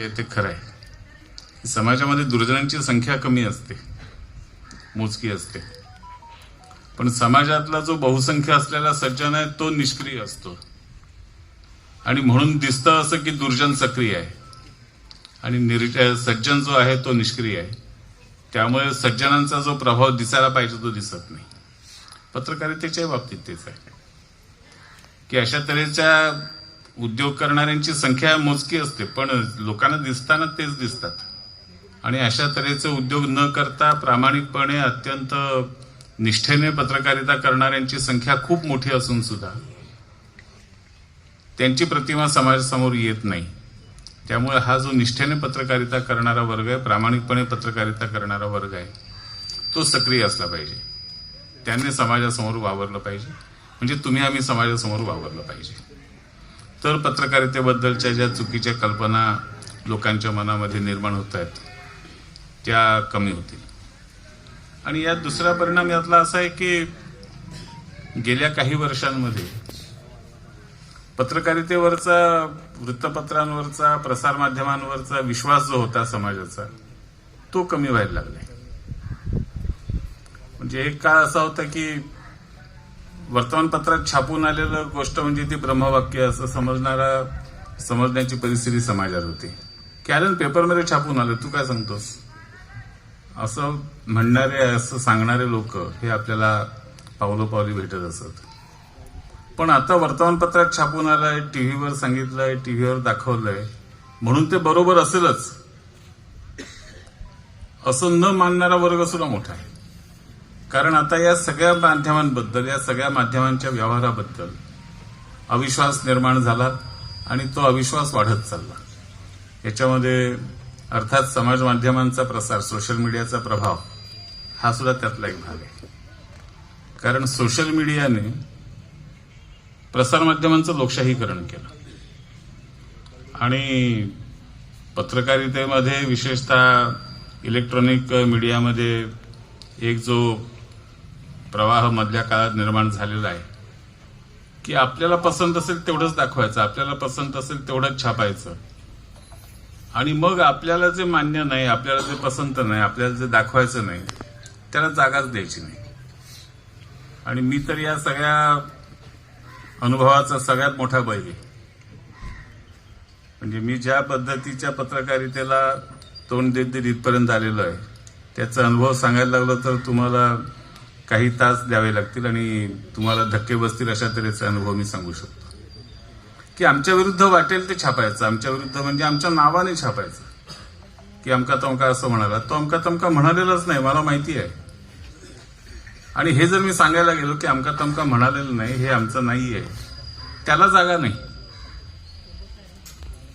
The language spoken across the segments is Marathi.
ते खरं आहे समाजामध्ये दुर्जनांची संख्या कमी असते. मोजकी असते. पण समाजातला जो बहुसंख्य असलेला सज्जन आहे तो निष्क्रिय असतो. आणि म्हणून दिसतं असं की दुर्जन सक्रिय आहे. आणि निर सज्जन जो आहे तो निष्क्रिय आहे. त्यामुळे सज्जनांचा जो प्रभाव दिसायला पाहिजे तो दिसत नाही. पत्रकारितेच्या बाबतीत तेच आहे. की अशा तऱ्हेच्या उद्योग करणाऱ्यांची संख्या मोजकी असते पण लोकांना दिसताना तेच दिसतात. आणि अशा तऱ्हेचे उद्योग न करता प्रामाणिकपणे अत्यंत निष्ठेने पत्रकारिता करणाऱ्यांची संख्या खूप मोठी असून सुद्धा त्यांची प्रतिमा समाजासमोर येत नाही. त्यामुळे हा जो निष्ठेने पत्रकारिता करणारा वर्ग आहे प्रामाणिकपणे पत्रकारिता करणारा वर्ग आहे तो सक्रिय असला पाहिजे. त्यांनी समाजासमोर वावरलं पाहिजे. म्हणजे तुम्ही आम्ही समाजासमोर वावरलं पाहिजे. तर पत्रकारितेबद्दलच्या ज्या चुकीच्या कल्पना लोकांच्या मनामध्ये निर्माण होत आहेत त्या कमी होतील. आणि यात दुसरा परिणाम यातला असा आहे की गेल्या काही वर्षांमध्ये पत्रकारितेवरचा वृत्तपत्रांवरचा प्रसारमाध्यमांवरचा विश्वास जो होता समाजाचा तो कमी व्हायला लागलाय. म्हणजे एक काळ असा होता की वर्तमानपत्रात छापून आलेलं गोष्ट म्हणजे ती ब्रह्मवाक्य असं समजणारा समजण्याची परिस्थिती समाजात होती. कारण पेपरमध्ये छापून आलं. तू काय सांगतोस? असं म्हणणारे असं सांगणारे लोक हे आपल्याला पावलोपावली भेटत असत. पण आता वर्तमानपत्रात छापून आलंय टीव्हीवर सांगितलंय टीव्हीवर दाखवलंय. म्हणून ते बरोबर असेलच. असं न मानणारा वर्ग सुद्धा मोठा आहे. कारण आता या सगळ्या माध्यमांबद्दल या सगळ्या माध्यमांच्या व्यवहाराबद्दल अविश्वास निर्माण झाला आणि तो अविश्वास वाढत चालला. याच्यामध्ये अर्थात समाज माध्यमांचा प्रसार सोशल मीडियाचा प्रभाव हा सुद्धा त्यातला एक भाग आहे. कारण सोशल मीडियाने प्रसारमाध्यमांचं लोकशाहीकरण केलं. आणि पत्रकारितेमध्ये विशेषतः इलेक्ट्रॉनिक मीडियामध्ये एक जो प्रवाह मधल्या काळात निर्माण झालेला आहे. की आपल्याला पसंत असेल तेवढंच दाखवायचं आपल्याला पसंत असेल तेवढंच छापायचं. आणि मग आपल्याला जे मान्य नाही आपल्याला जे पसंत नाही आपल्याला जे दाखवायचं नाही त्याला जागाच द्यायची नाही. आणि मी तर या सगळ्या अनुभवाचा सगळ्यात मोठा बैल आहे. म्हणजे मी ज्या पद्धतीच्या पत्रकारितेला तोंड देत देत इथपर्यंत आलेलो आहे त्याचा अनुभव सांगायला लागलो तर तुम्हाला काही तास द्यावे लागतील आणि तुम्हाला धक्के बसतील अशा तऱ्हेचे अनुभव मी सांगू शकतो. की आमच्या विरुद्ध वाटेल ते छापायचं आमच्या विरुद्ध म्हणजे आमच्या नावाने छापायचं. की अमका तमका असं म्हणाला तो अमका तमका म्हणालेलाच नाही मला माहिती आहे. आणि हे जर मी सांगायला गेलो की अमका तमका म्हणालेलं नाही हे आमचं नाही आहे त्याला जागा नाही.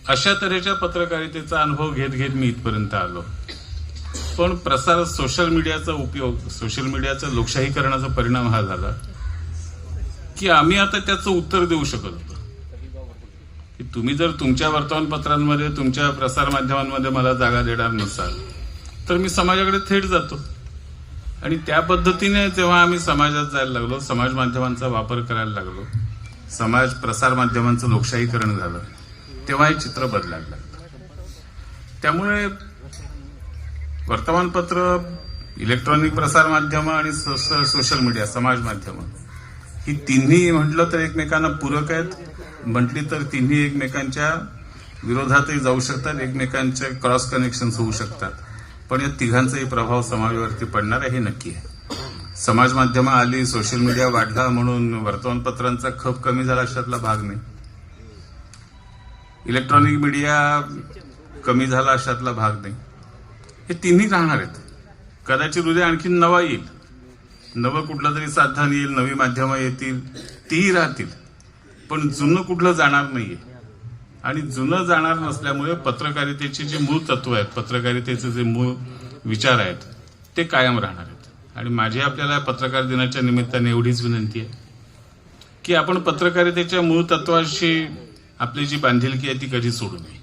अशा तऱ्हेच्या पत्रकारितेचा अनुभव घेत घेत मी इथपर्यंत आलो. पण प्रसार सोशल मीडियाचा उपयोग सोशल मीडियाचा लोकशाहीकरणाचा परिणाम हा झाला की आम्ही आता त्याचं उत्तर देऊ शकत होतो. की तुम्ही जर तुमच्या वर्तमानपत्रांमध्ये तुमच्या प्रसारमाध्यमांमध्ये मला जागा देणार नसाल तर मी समाजाकडे थेट जातो. आणि त्या पद्धतीने जेव्हा आम्ही समाजात जायला लागलो समाज माध्यमांचा वापर करायला लागलो समाज प्रसार माध्यमांचं लोकशाहीकरण झालं तेव्हा हे चित्र बदलायला लागलं. त्यामुळे वर्तमानपत्र इलेक्ट्रॉनिक प्रसार माध्यम आणि सोश- सोशल मीडिया समाज माध्यम. ही तिन्ही म्हटलं तर एकमेकांना पूरक आहेत. म्हटली तर तिन्ही एकमेकांच्या विरोधातही जाऊ शकतात एकमेकांचे क्रॉस कनेक्शन होऊ शकतात. पण या तिघांचाही प्रभाव समाजावरती पडणार आहे हे नक्की आहे. समाज माध्यमं आली सोशल मीडिया वाढला म्हणून वर्तमानपत्रांचा खप कमी झाला अशातला भाग नाही. इलेक्ट्रॉनिक मीडिया कमी झाला अशातला भाग नाही. हे तिन्ही राहणार आहेत. कदाचित उद्या आणखी नवा येईल. नवं कुठलं तरी साधन येईल नवी माध्यमं येतील तीही राहतील. पण जुनं कुठलं जाणार नाहीये. आणि जुनं जाणार नसल्यामुळे पत्रकारितेचे जे मूळ तत्व आहेत पत्रकारितेचे जे मूळ विचार आहेत ते कायम राहणार आहेत. आणि माझी आपल्याला पत्रकार दिनाच्या निमित्ताने एवढीच विनंती आहे की आपण पत्रकारितेच्या मूळ तत्वाशी आपली जी बांधिलकी आहे ती कधी सोडू नये.